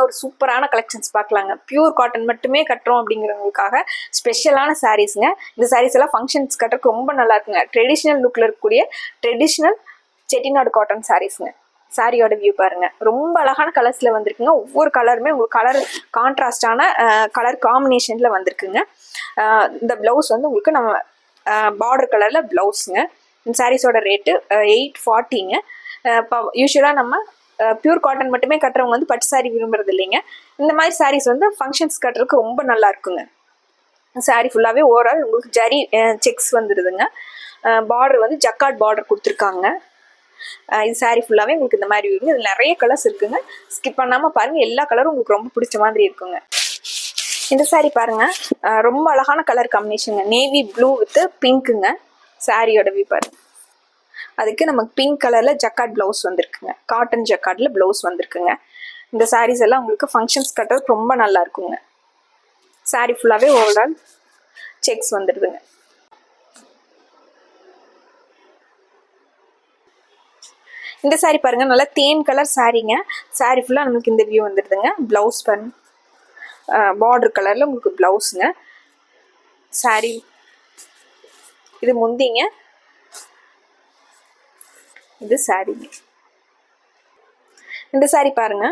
இன்னொரு சூப்பரான கலெக்ஷன்ஸ் பார்க்கலாங்க. பியூர் காட்டன் மட்டுமே கட்டுறோம் அப்படிங்கிறவங்களுக்காக ஸ்பெஷலான சாரீஸ்ங்க இந்த சாரீஸ் எல்லாம் ஃபங்க்ஷன்ஸ் கட்டுறதுக்கு ரொம்ப நல்லா இருக்குங்க. ட்ரெடிஷ்னல் லுக்கில் இருக்கக்கூடிய ட்ரெடிஷ்னல் செட்டிநாடு காட்டன் சாரீஸ்ங்க சாரியோட வியூ பாருங்க. ரொம்ப அழகான கலர்ஸ்ல வந்திருக்குங்க. ஒவ்வொரு கலருமே உங்களுக்கு கலர் கான்ட்ராஸ்டான கலர் காம்பினேஷன்ல வந்திருக்குங்க. இந்த பிளவுஸ் வந்து உங்களுக்கு நம்ம பார்டர் கலர்ல பிளவுஸுங்க இந்த சாரீஸோட ரேட்டு எயிட் ஃபார்ட்டிங்க இப்போ யூஸ்வலாக நம்ம பியூர் காட்டன் மட்டுமே கட்டுறவங்க வந்து பட்டு சாரி விரும்புறது இல்லைங்க. இந்த மாதிரி சாரீஸ் வந்து ஃபங்க்ஷன்ஸ் கட்டுறதுக்கு ரொம்ப நல்லா இருக்குங்க. சாரீ ஃபுல்லாகவே ஓவரால் உங்களுக்கு ஜரி செக்ஸ் வந்துடுதுங்க பார்டர் வந்து ஜக்காட் பார்டர் கொடுத்துருக்காங்க. இது சாரீ ஃபுல்லாகவே உங்களுக்கு இந்த மாதிரி வருங்க இதில் நிறைய கலர்ஸ் இருக்குங்க. ஸ்கிப் பண்ணாமல் பாருங்கள் எல்லா கலரும் உங்களுக்கு ரொம்ப பிடிச்ச மாதிரி இருக்குங்க. இந்த சாரீ பாருங்க. ரொம்ப அழகான கலர் காம்பினேஷனுங்க நேவி ப்ளூ வித் பிங்க்குங்க சாரியோட வியூ பாருங்க. அதுக்கு நமக்கு பிங்க் கலரில் ஜக்காட் ப்ளவுஸ் வந்திருக்குங்க. காட்டன் ஜக்காட்டில் ப்ளவுஸ் வந்திருக்குங்க. இந்த சாரீஸ் எல்லாம் உங்களுக்கு ஃபங்க்ஷன்ஸ் கட்டுறதுக்கு ரொம்ப நல்லா இருக்குங்க. சாரீ ஃபுல்லாகவே ஓவரால் செக்ஸ் வந்துடுதுங்க. இந்த சாரீ பாருங்க நல்லா தேன் கலர் சாரீங்க சாரீ ஃபுல்லாக நம்மளுக்கு இந்த வியூ வந்துடுதுங்க. ப்ளவுஸ் பண் பார்டர் கலரில் உங்களுக்கு ப்ளவுஸுங்க saree இது முந்திங்க. இது சாரீங்க இந்த saree பாருங்க.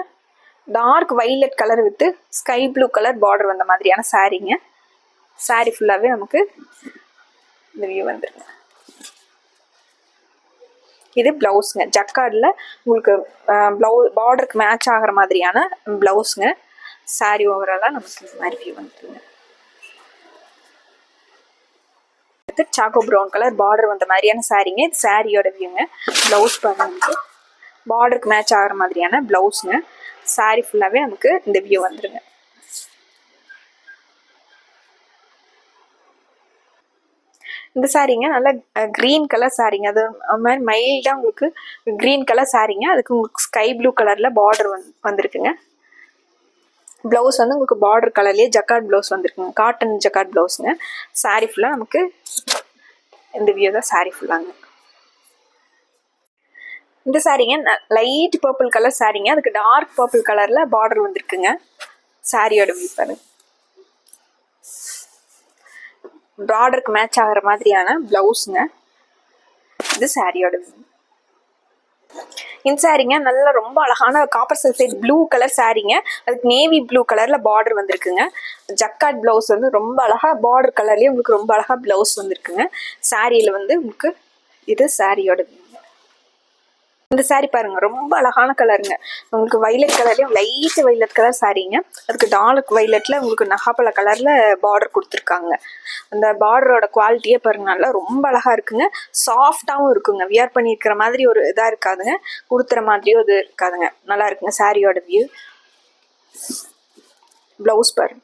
Dark violet colour with sky blue colour border வந்த மாதிரியான சாரீங்க saree ஃபுல்லாகவே நமக்கு இந்த வியூ வந்துருங்க. இது பிளவுஸுங்க ஜக்கார்டில் உங்களுக்கு ப்ளவு பார்டருக்கு மேட்ச் ஆகிற மாதிரியான ப்ளவுஸுங்க saree ஓவராலாக நமக்கு இந்த மாதிரி வியூ வந்துருங்க. வந்து சாக்கோ ப்ரௌன் கலர் பார்டர் வந்த மாதிரியான சாரீங்க இது சாரியோட வியூங்க ப்ளவுஸ் பாருங்க. பார்டருக்கு மேட்ச் ஆகிற மாதிரியான ப்ளவுஸுங்க சாரி ஃபுல்லாகவே நமக்கு இந்த வியூ வந்துருங்க. இந்த சாரீங்க நல்லா க்ரீன் கலர் சாரீங்க அது அது மாதிரி மைல்டாக உங்களுக்கு க்ரீன் கலர் சாரீங்க அதுக்கு உங்களுக்கு ஸ்கை ப்ளூ கலரில் பார்டர் வந் வந்திருக்குங்க. ப்ளவுஸ் வந்து உங்களுக்கு பார்டர் கலர்லேயே ஜக்கார்ட் ப்ளவுஸ் வந்திருக்குங்க. காட்டன் ஜக்கார்ட் ப்ளவுஸுங்க saree ஃபுல்லாக நமக்கு இந்த வியூ தான் saree ஃபுல்லாங்க இந்த சாரீங்க லைட் பர்பிள் கலர் சாரீங்க அதுக்கு டார்க் பர்பிள் கலரில் பார்டர் வந்திருக்குங்க. சாரியோட வியூ பாருங்க. பார்டருக்கு மேட்ச் ஆகிற மாதிரியான ப்ளவுஸுங்க இது சாரியோட வியூ இந்த சாரீங்க நல்லா ரொம்ப அழகான காப்பர் சல்ஃபேட் ப்ளூ கலர் சாரீங்க அதுக்கு நேவி ப்ளூ கலர்ல பார்டர் வந்திருக்குங்க. ஜக்காட் ப்ளவுஸ் வந்து ரொம்ப அழகா பார்டர் கலர்லயே உங்களுக்கு ரொம்ப அழகா ப்ளவுஸ் வந்திருக்குங்க. சாரியில் வந்து உங்களுக்கு இது சாரியோட இந்த saree பாருங்க ரொம்ப அழகான கலருங்க உங்களுக்கு வைலட் கலர்லயும் லைட் வைலட் கலர் சாரீங்க அதுக்கு டார்க் வைலட்ல உங்களுக்கு நகாப்பழ கலர்ல பார்டர் கொடுத்துருக்காங்க. அந்த பார்டரோட குவாலிட்டியே பாருங்க நல்லா ரொம்ப அழகா இருக்குங்க. சாஃப்டாகவும் இருக்குங்க. வியர் பண்ணியிருக்கிற மாதிரி ஒரு இதாக இருக்காதுங்க. கொடுத்துற மாதிரியும் இது இருக்காதுங்க. நல்லா இருக்குங்க சாரியோட வியூ ப்ளவுஸ் பாருங்க.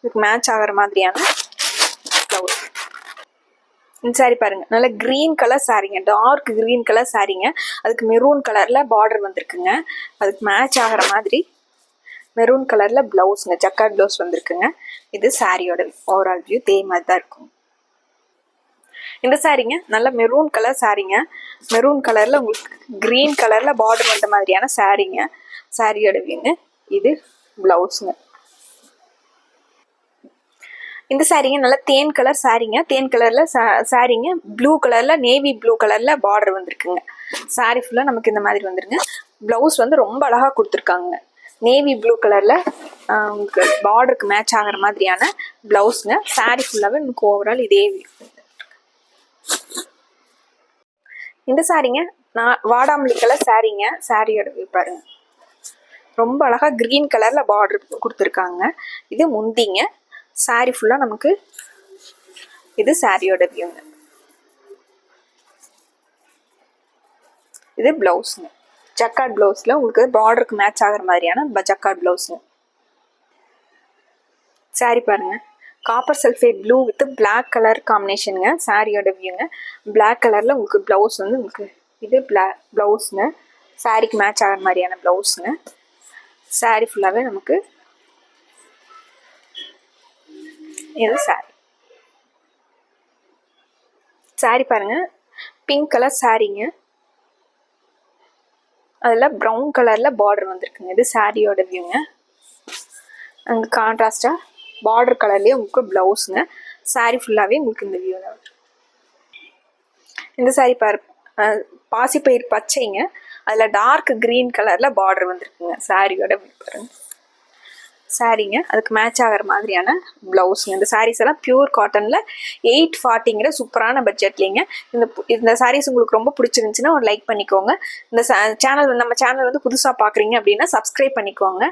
இதுக்கு மேட்ச் ஆகிற மாதிரியான சாரி பாருங்க. நல்ல க்ரீன் கலர் சாரீங்க டார்க் க்ரீன் கலர் சாரீங்க அதுக்கு மெரூன் கலரில் பார்டர் வந்திருக்குங்க. அதுக்கு மேட்ச் ஆகிற மாதிரி மெரூன் கலரில் ப்ளவுஸுங்க ஜக்கார்ட் ப்ளவுஸ் வந்திருக்குங்க. இது சாரியோட ஓவரால் வியூ தே மாதிரி தான் இருக்கும். இந்த சாரீங்க நல்ல மெரூன் கலர் சாரீங்க மெரூன் கலரில் உங்களுக்கு க்ரீன் கலரில் பார்டர் வந்த மாதிரியான சாரீங்க சாரியோட வியூங்க இது ப்ளவுஸுங்க இந்த சாரீங்க நல்லா தேன் கலர் சாரீங்க தேன் கலர்ல சாரீங்க ப்ளூ கலரில் நேவி ப்ளூ கலரில் பார்டர் வந்திருக்குங்க. சாரீ ஃபுல்லாக நமக்கு இந்த மாதிரி வந்துருங்க. ப்ளவுஸ் வந்து ரொம்ப அழகாக கொடுத்துருக்காங்க. நேவி ப்ளூ கலரில் உங்களுக்கு பார்டருக்கு மேட்ச் ஆகிற மாதிரியான ப்ளவுஸுங்க சாரீ ஃபுல்லாவே நமக்கு ஓவரால் இதே இந்த சாரீங்க நான் வாடாமல்லி கலர் சாரீங்க சாரியோட பாருங்க. ரொம்ப அழகாக கிரீன் கலரில் பார்டர் கொடுத்துருக்காங்க. இது முந்திங்க. சாரி ஃபுல்லாக நமக்கு இது சாரியோட வியூங்க இது ப்ளவுஸுங்க ஜக்காட் ப்ளவுஸில் உங்களுக்கு பார்டருக்கு மேட்ச் ஆகிற மாதிரியான ப- ஜக்காட் ப்ளவுஸுங்க saree பாருங்க. Copper sulphate blue with black colour காம்பினேஷனுங்க சாரியோட வியூங்க பிளாக் கலரில் உங்களுக்கு ப்ளவுஸ் வந்து உங்களுக்கு இது பிளாக் ப்ளவுஸுங்க சாரிக்கு மேட்ச் ஆகிற மாதிரியான ப்ளவுஸுங்க சாரி ஃபுல்லாகவே நமக்கு இது சாரி சாரி பாருங்க. பிங்க் கலர் சாரிங்க அதில் ப்ரௌன் கலரில் பார்டர் வந்திருக்குங்க. இது சாரியோட வியூங்க அங்கே கான்ட்ராஸ்டாக பார்டர் கலர்லேயே உங்களுக்கு ப்ளவுஸுங்க சாரி ஃபுல்லாகவே உங்களுக்கு இந்த வியூ தான். இந்த சாரி பாரு பாசிப்பயிர் பச்சைங்க. அதில் டார்க் க்ரீன் கலரில் பார்டர் வந்திருக்குங்க. சாரியோட பாருங்கள் சாரீங்க அதுக்கு மேட்ச் ஆகிற மாதிரியான ப்ளவுஸுங்க இந்த சாரீஸ் எல்லாம் பியூர் காட்டனில் எயிட் ஃபார்ட்டிங்கிற சூப்பரான பட்ஜெட்லிங்க இந்த இந்த சாரீஸ் உங்களுக்கு ரொம்ப பிடிச்சிருந்துச்சுன்னா ஒரு லைக் பண்ணிக்கோங்க. இந்த சேனல் நம்ம சேனல் வந்து புதுசாக பார்க்குறீங்க அப்படின்னா சப்ஸ்கிரைப் பண்ணிக்கோங்க.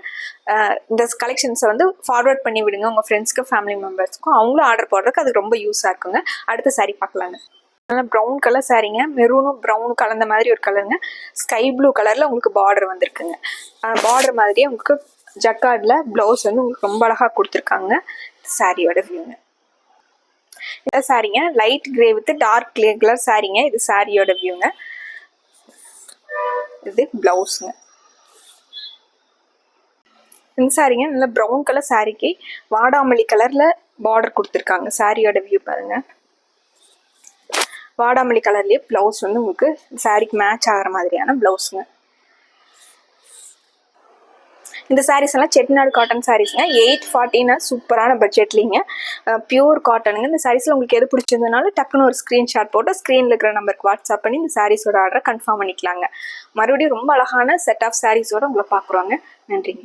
இந்த கலெக்ஷன்ஸை வந்து ஃபார்வர்ட் பண்ணி விடுங்க. உங்கள் ஃப்ரெண்ட்ஸ்க்கு ஃபேமிலி மெம்பர்ஸ்க்கும் அவங்களும் ஆர்டர் போடுறதுக்கு அது ரொம்ப யூஸாக இருக்குங்க. அடுத்த சாரீ பார்க்கலாங்க நல்லா ப்ரௌன் கலர் சாரீங்க மெரூனும் ப்ரௌனும் கலந்த மாதிரி ஒரு கலருங்க ஸ்கை ப்ளூ கலரில் உங்களுக்கு பார்டர் வந்திருக்குங்க. பார்டர் மாதிரியே உங்களுக்கு ஜக்கார்டில் ப்ளவுஸ் வந்து உங்களுக்கு ரொம்ப அழகாக கொடுத்துருக்காங்க. சாரியோட வியூங்க இந்த சாரீங்க light grey with dark clay colour சாரீங்க இது சாரியோட வியூங்க இது ப்ளவுஸுங்க இந்த சாரீங்க நல்ல ப்ரௌன் கலர் சாரிக்கு வாடாமல்லி கலரில் பார்டர் கொடுத்துருக்காங்க. சாரியோட வியூ பாருங்க. வாடாமல்லி கலர்லேயே ப்ளவுஸ் வந்து உங்களுக்கு சாரிக்கு மேட்ச் ஆகிற மாதிரியான ப்ளவுஸுங்க இந்த சாரீஸ் எல்லாம் செட்டிநாடு காட்டன் சாரீஸ்ங்க எயிட் ஃபார்ட்டினா சூப்பரான பட்ஜெட்லிங்க பியூர் காட்டனுங்க இந்த சாரீஸில் உங்களுக்கு எது பிடிச்சிருந்தனாலும் டக்குன்னு ஒரு ஸ்க்ரீன்ஷாட் போட்டு ஸ்க்ரீனில் இருக்கிற நம்பருக்கு வாட்ஸ்அப் பண்ணி இந்த சாரீஸோட ஆர்டரை கன்ஃபார்ம் பண்ணிக்கலாங்க. மறுபடியும் ரொம்ப அழகான செட் ஆஃப் சாரீஸோட உங்களை பார்க்குறோங்க. நன்றிங்க.